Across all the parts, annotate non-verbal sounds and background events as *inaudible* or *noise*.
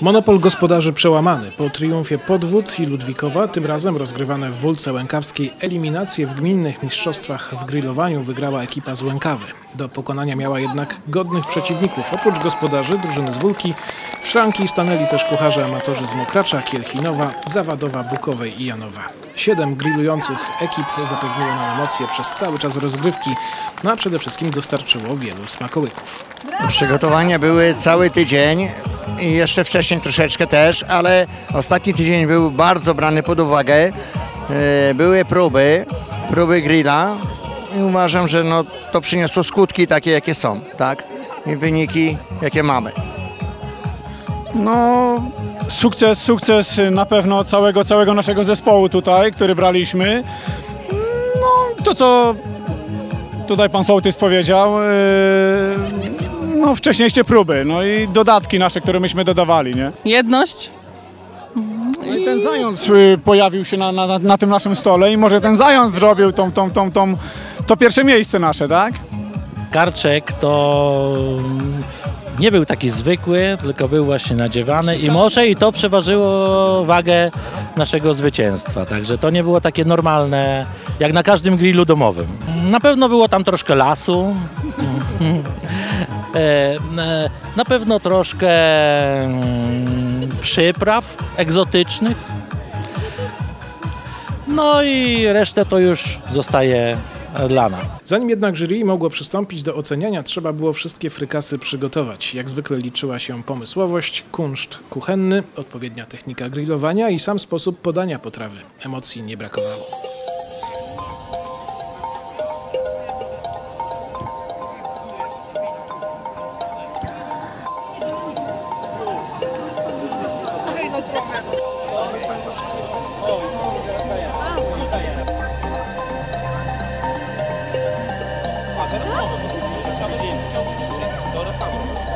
Monopol gospodarzy przełamany. Po triumfie Podwód i Ludwikowa, tym razem rozgrywane w Wólce Łękawskiej eliminacje w gminnych mistrzostwach w grillowaniu wygrała ekipa z Łękawy. Do pokonania miała jednak godnych przeciwników. Oprócz gospodarzy drużyny z Wólki w szranki stanęli też kucharze amatorzy z Mokracza, Kielchinowa, Zawadowa, Bukowej i Janowa. Siedem grillujących ekip zapewniło nam emocje przez cały czas rozgrywki, no a przede wszystkim dostarczyło wielu smakołyków. Przygotowania były cały tydzień i jeszcze wcześniej troszeczkę też, ale ostatni tydzień był bardzo brany pod uwagę. E, Były próby, próby grilla i uważam, że no, to przyniosło skutki takie, jakie są, tak? I wyniki, jakie mamy. No, sukces, sukces na pewno całego, całego naszego zespołu tutaj, który braliśmy. No, to co tutaj pan Sołtys powiedział, yy, no wcześniejsze próby, no i dodatki nasze, które myśmy dodawali, nie? Jedność. No i ten zając yy, pojawił się na, na, na tym naszym stole i może ten zając zrobił tą, tą, tą, tą, to pierwsze miejsce nasze, tak? Karczek to mm, nie był taki zwykły, tylko był właśnie nadziewany i może i to przeważyło wagę naszego zwycięstwa. Także to nie było takie normalne, jak na każdym grillu domowym. Na pewno było tam troszkę lasu. *laughs* E, e, Na pewno troszkę mm, przypraw egzotycznych. No i resztę to już zostaje dla nas. Zanim jednak jury mogło przystąpić do oceniania, trzeba było wszystkie frykasy przygotować. Jak zwykle liczyła się pomysłowość, kunszt kuchenny, odpowiednia technika grillowania i sam sposób podania potrawy. Emocji nie brakowało. 上面，上。面，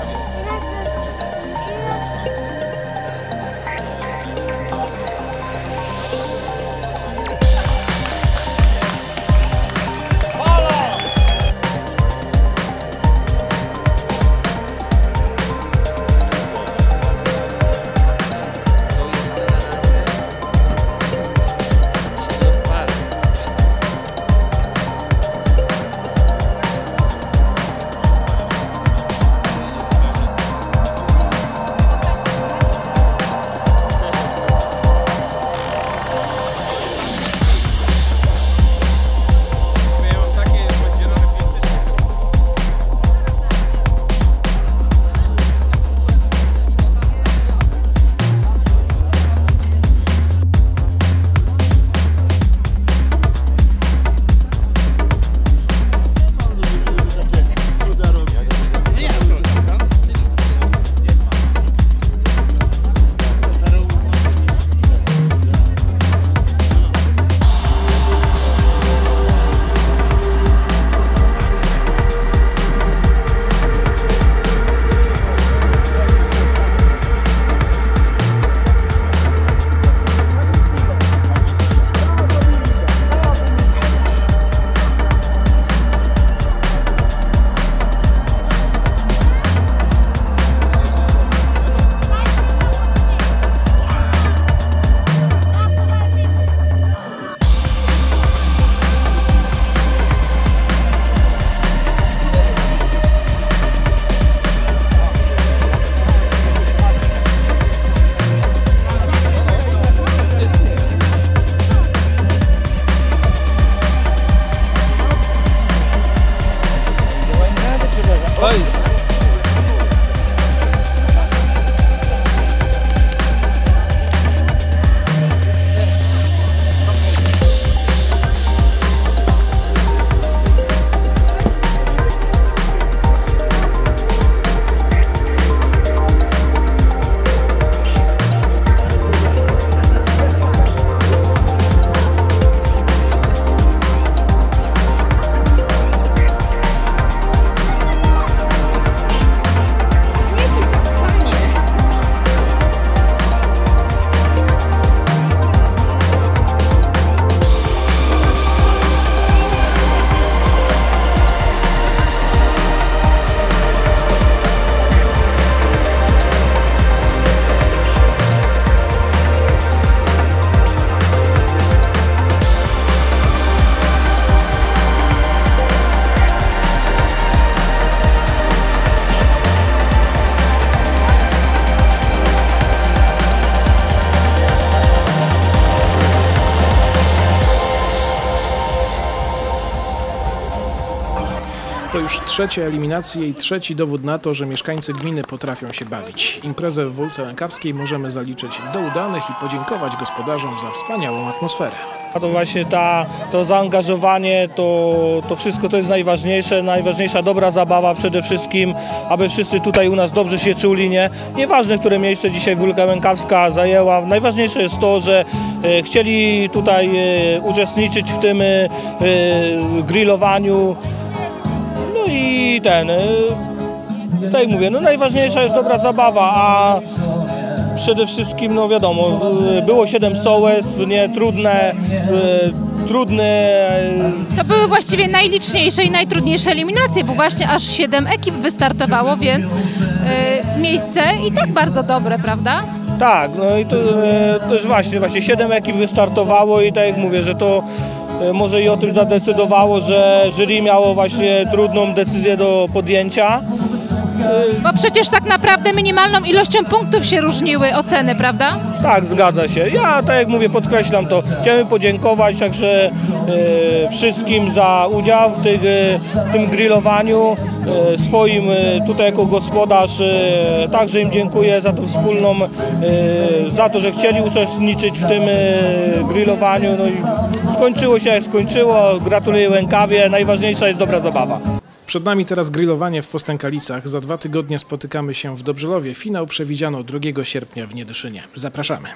już trzecie eliminacje i trzeci dowód na to, że mieszkańcy gminy potrafią się bawić. Imprezę w Wólce Łękawskiej możemy zaliczyć do udanych i podziękować gospodarzom za wspaniałą atmosferę. A to właśnie ta, to zaangażowanie, to, to wszystko to jest najważniejsze, najważniejsza dobra zabawa przede wszystkim, aby wszyscy tutaj u nas dobrze się czuli, nie? Nieważne, które miejsce dzisiaj Wólka Łękawska zajęła, najważniejsze jest to, że e, chcieli tutaj e, uczestniczyć w tym e, e, grillowaniu, i ten, e, tak jak mówię, no najważniejsza jest dobra zabawa, a przede wszystkim, no wiadomo, było 7 sołectw, nie, trudne, trudne, e, To były właściwie najliczniejsze i najtrudniejsze eliminacje, bo właśnie aż 7 ekip wystartowało, więc y, miejsce i tak bardzo dobre, prawda? tak, no i to, to jest właśnie, właśnie 7 ekip wystartowało i tak jak mówię, że to może i o tym zadecydowało, że jury miało właśnie trudną decyzję do podjęcia. Bo przecież tak naprawdę minimalną ilością punktów się różniły oceny, prawda? Tak, zgadza się. Ja, tak jak mówię, podkreślam to. Chciałem podziękować także e, wszystkim za udział w, tych, e, w tym grillowaniu. E, swoim e, tutaj jako gospodarz e, także im dziękuję za tą wspólną, e, za to, że chcieli uczestniczyć w tym e, grillowaniu. No i skończyło się skończyło. Gratuluję Łękawie. Najważniejsza jest dobra zabawa. Przed nami teraz grillowanie w Postękalicach. Za dwa tygodnie spotykamy się w Dobrzelowie. Finał przewidziano 2 sierpnia w Niedyszynie. Zapraszamy.